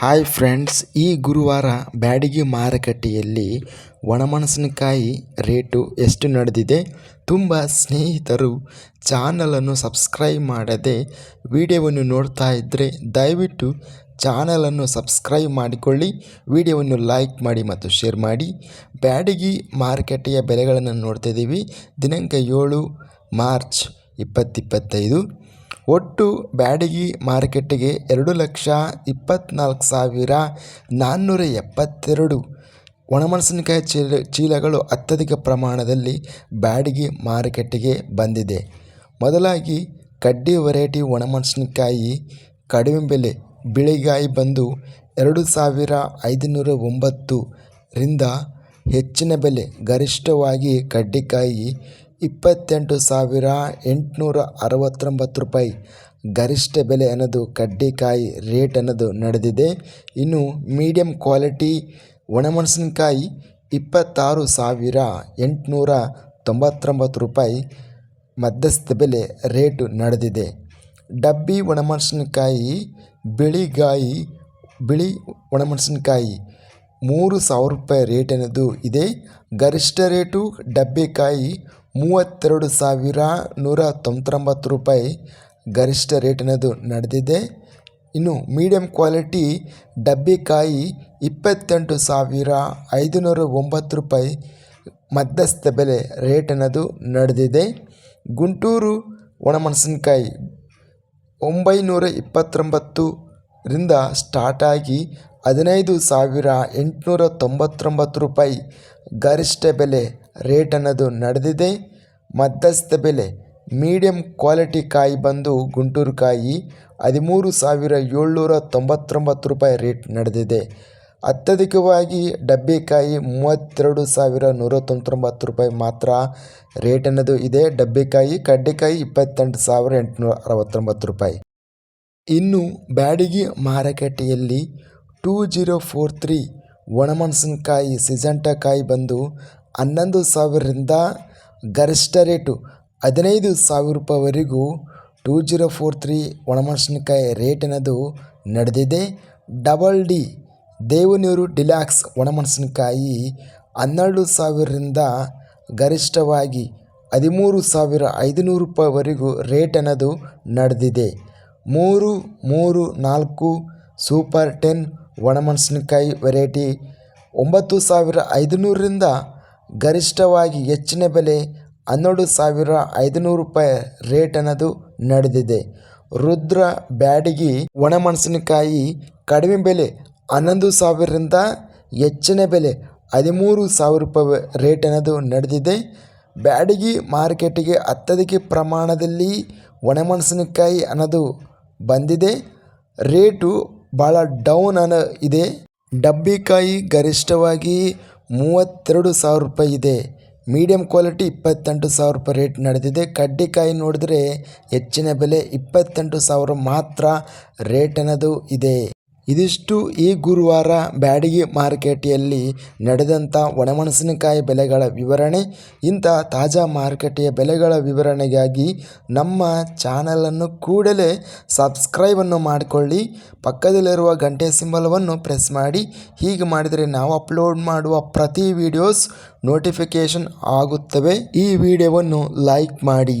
Hi friends, ಈ ಗುರುವಾರ ಬ್ಯಾಡಗಿ ಮಾರುಕಟ್ಟೆಯಲ್ಲಿ ಒಣಮೆಣಸಿನಕಾಯಿ ರೇಟು ಎಷ್ಟು ನಡೆದಿದೆ? ತುಂಬ ಸ್ನೇಹಿತರು ಚಾನಲನ್ನು ಸಬ್ಸ್ಕ್ರೈಬ್ ಮಾಡದೆ ವಿಡಿಯೋವನ್ನು ನೋಡ್ತಾ ಇದ್ದರೆ ದಯವಿಟ್ಟು ಚಾನಲನ್ನು ಸಬ್ಸ್ಕ್ರೈಬ್ ಮಾಡಿಕೊಳ್ಳಿ, ವಿಡಿಯೋವನ್ನು ಲೈಕ್ ಮಾಡಿ ಮತ್ತು ಶೇರ್ ಮಾಡಿ. ಬ್ಯಾಡಗಿ ಮಾರುಕಟ್ಟೆಯ ಬೆಲೆಗಳನ್ನು ನೋಡ್ತಾ ಇದ್ದೀವಿ ದಿನಾಂಕ ಏಳು ಮಾರ್ಚ್ ಇಪ್ಪತ್ತಿಪ್ಪತ್ತೈದು ಒಟ್ಟು ಬ್ಯಾಡಗಿ ಮಾರುಕಟ್ಟೆಗೆ ಎರಡು ಲಕ್ಷ ಇಪ್ಪತ್ತ್ನಾಲ್ಕು ಸಾವಿರ ನಾನ್ನೂರ ಎಪ್ಪತ್ತೆರಡು. ಒಣಮೆಣಸಿನಕಾಯಿ ಚೀಲ, ಚೀಲಗಳು ಅತ್ಯಧಿಕ ಪ್ರಮಾಣದಲ್ಲಿ ಬ್ಯಾಡಗಿ ಮಾರುಕಟ್ಟೆಗೆ ಬಂದಿದೆ. ಮೊದಲಾಗಿ ಕಡ್ಡಿ ವೆರೈಟಿ ಒಣಮೆಣಸಿನಕಾಯಿ ಕಡಿಮೆ ಬೆಲೆ, ಬಿಳಿಗಾಯಿ ಬಂದು ಎರಡು ಸಾವಿರ ಐದುನೂರ ಒಂಬತ್ತು ರಿಂದ ಹೆಚ್ಚಿನ ಬೆಲೆ, ಗರಿಷ್ಠವಾಗಿ ಕಡ್ಡಿಕಾಯಿ ಇಪ್ಪತ್ತೆಂಟು ಸಾವಿರ ಎಂಟುನೂರ ಅರವತ್ತೊಂಬತ್ತು ರೂಪಾಯಿ. ಗರಿಷ್ಠ ಬೆಲೆ ಅನ್ನೋದು ಕಡ್ಡಿಕಾಯಿ ರೇಟ್ ಅನ್ನೋದು ನಡೆದಿದೆ. ಇನ್ನು ಮೀಡಿಯಮ್ ಕ್ವಾಲಿಟಿ ಒಣಮೆಣಸಿನಕಾಯಿ ಇಪ್ಪತ್ತಾರು ಸಾವಿರ ಎಂಟುನೂರ ತೊಂಬತ್ತೊಂಬತ್ತು ರೂಪಾಯಿ ಮಧ್ಯಸ್ಥ ಬೆಲೆ ರೇಟು ನಡೆದಿದೆ. ಡಬ್ಬಿ ಒಣಮೆಣಸಿನಕಾಯಿ, ಬಿಳಿಗಾಯಿ, ಬಿಳಿ ಒಣಮೆಣಸಿನಕಾಯಿ ಮೂರು ಸಾವಿರ ರೂಪಾಯಿ ರೇಟ್ ಅನ್ನೋದು ಇದೆ. ಗರಿಷ್ಠ ರೇಟು ಡಬ್ಬಿಕಾಯಿ ಮೂವತ್ತೆರಡು ಸಾವಿರ ನೂರ ತೊಂಬತ್ತೊಂಬತ್ತು ರೂಪಾಯಿ ಗರಿಷ್ಠ ರೇಟ್ ಅನ್ನೋದು ನಡೆದಿದೆ. ಇನ್ನು ಮೀಡಿಯಮ್ ಕ್ವಾಲಿಟಿ ಡಬ್ಬಿಕಾಯಿ ಇಪ್ಪತ್ತೆಂಟು ಸಾವಿರ ಐದುನೂರ ಒಂಬತ್ತು ರೂಪಾಯಿ ಮಧ್ಯಸ್ಥ ಬೆಲೆ ರೇಟ್ ಅನ್ನೋದು ನಡೆದಿದೆ. ಗುಂಟೂರು ಒಣಮೆಣಸಿನ್ಕಾಯಿ ಒಂಬೈನೂರ ಇಪ್ಪತ್ತೊಂಬತ್ತು ರಿಂದ ಸ್ಟಾರ್ಟ್ ಆಗಿ ಹದಿನೈದು ಸಾವಿರ ಎಂಟುನೂರ ತೊಂಬತ್ತೊಂಬತ್ತು ರೂಪಾಯಿ ಗರಿಷ್ಠ ಬೆಲೆ ರೇಟ್ ಅನ್ನೋದು ನಡೆದಿದೆ. ಮಧ್ಯಸ್ಥ ಬೆಲೆ ಮೀಡಿಯಮ್ ಕ್ವಾಲಿಟಿ ಕಾಯಿ ಬಂದು ಗುಂಟೂರು ಕಾಯಿ ಹದಿಮೂರು ಸಾವಿರ ಏಳ್ನೂರ ತೊಂಬತ್ತೊಂಬತ್ತು ರೂಪಾಯಿ ರೇಟ್ ನಡೆದಿದೆ. ಅತ್ಯಧಿಕವಾಗಿ ಡಬ್ಬಿಕಾಯಿ ಮೂವತ್ತೆರಡು ಸಾವಿರ ನೂರ ತೊಂಬತ್ತೊಂಬತ್ತು ರೂಪಾಯಿ ಮಾತ್ರ ರೇಟ್ ಅನ್ನೋದು ಇದೆ ಡಬ್ಬಿಕಾಯಿ ಕಡ್ಡೆಕಾಯಿ ಇಪ್ಪತ್ತೆಂಟು ಸಾವಿರ ಎಂಟುನೂರ ಅರವತ್ತೊಂಬತ್ತು ರೂಪಾಯಿ. ಇನ್ನು ಬ್ಯಾಡಗಿ ಮಾರುಕಟ್ಟೆಯಲ್ಲಿ ಟೂ ಜೀರೋ ಫೋರ್ ತ್ರೀ ಒಣಮೆಣಸಿನಕಾಯಿ ಸಿಜಂಟಕಾಯಿ ಬಂದು ಹನ್ನೊಂದು ಸಾವಿರದಿಂದ ಗರಿಷ್ಠ ರೇಟು ಹದಿನೈದು ಸಾವಿರ ರೂಪಾಯಿವರೆಗೂ ಟೂ ಜೀರೋ ಫೋರ್ ತ್ರೀ ಒಣಮೆಣಸಿನ್ಕಾಯಿ ರೇಟ್ ಅನ್ನೋದು ನಡೆದಿದೆ. ಡಬಲ್ ಡಿ ದೇವನೂರು ಡಿಲ್ಯಾಕ್ಸ್ ಒಣಮೆಣಸಿನ್ಕಾಯಿ ಹನ್ನೆರಡು ಸಾವಿರದಿಂದ ಗರಿಷ್ಠವಾಗಿ ಹದಿಮೂರು ಸಾವಿರ ಐದುನೂರು ರೂಪಾಯಿವರೆಗೂ ರೇಟ್ ಅನ್ನೋದು ನಡೆದಿದೆ. ಮೂರು ಮೂರು, ನಾಲ್ಕು ಸೂಪರ್ ಟೆನ್ ಒಣಮೆಣಸಿನಕಾಯಿ ವೆರೈಟಿ ಒಂಬತ್ತು ಸಾವಿರ ಐದುನೂರರಿಂದ ಗರಿಷ್ಠವಾಗಿ ಹೆಚ್ಚಿನ ಬೆಲೆ ಹನ್ನೆರಡು ಸಾವಿರ ಐದುನೂರು ರೂಪಾಯಿ ರೇಟ್ ಅನ್ನೋದು ನಡೆದಿದೆ. ರುದ್ರ ಬ್ಯಾಡಗಿ ಒಣಮೆಣಸಿನಕಾಯಿ ಕಡಿಮೆ ಬೆಲೆ ಹನ್ನೊಂದು ಸಾವಿರದಿಂದ ಹೆಚ್ಚಿನ ಬೆಲೆ ಹದಿಮೂರು ಸಾವಿರ ರೂಪಾಯಿ ರೇಟ್ ಅನ್ನೋದು ನಡೆದಿದೆ. ಬ್ಯಾಡಗಿ ಮಾರ್ಕೆಟಿಗೆ ಅತ್ಯಧಿಕ ಪ್ರಮಾಣದಲ್ಲಿ ಒಣಮೆಣಸಿನಕಾಯಿ ಅನ್ನೋದು ಬಂದಿದೆ. ರೇಟು ಭಾಳ ಡೌನ್ ಅನ್ನೋ ಇದೆ. ಡಬ್ಬಿಕಾಯಿ ಗರಿಷ್ಠವಾಗಿ ಮೂವತ್ತೆರಡು ಸಾವಿರ ರೂಪಾಯಿ ಇದೆ. ಮೀಡಿಯಮ್ ಕ್ವಾಲಿಟಿ ಇಪ್ಪತ್ತೆಂಟು ಸಾವಿರ ರೂಪಾಯಿ ರೇಟ್ ನಡೆದಿದೆ. ಕಡ್ಡಿಕಾಯಿ ನೋಡಿದ್ರೆ ಹೆಚ್ಚಿನ ಬೆಲೆ ಇಪ್ಪತ್ತೆಂಟು ಸಾವಿರ ಮಾತ್ರ ರೇಟ್ ಅನ್ನೋದು ಇದೆ. ಇದಿಷ್ಟು ಈ ಗುರುವಾರ ಬ್ಯಾಡಗಿ ಮಾರುಕಟ್ಟೆಯಲ್ಲಿ ನಡೆದಂಥ ಒಣಮೆಣಸಿನಕಾಯಿ ಬೆಲೆಗಳ ವಿವರಣೆ, ಇಂಥ ತಾಜಾ ಮಾರುಕಟ್ಟೆಯ ಬೆಲೆಗಳ ವಿವರಣೆಗಾಗಿ ನಮ್ಮ ಚಾನಲನ್ನು ಕೂಡಲೇ ಸಬ್ಸ್ಕ್ರೈಬನ್ನು ಮಾಡಿಕೊಳ್ಳಿ. ಪಕ್ಕದಲ್ಲಿರುವ ಗಂಟೆ ಸಿಂಬಲವನ್ನು ಪ್ರೆಸ್ ಮಾಡಿ. ಹೀಗೆ ಮಾಡಿದರೆ ನಾವು ಅಪ್ಲೋಡ್ ಮಾಡುವ ಪ್ರತಿ ವಿಡಿಯೋಸ್ ನೋಟಿಫಿಕೇಷನ್ ಆಗುತ್ತವೆ. ಈ ವಿಡಿಯೋವನ್ನು ಲೈಕ್ ಮಾಡಿ.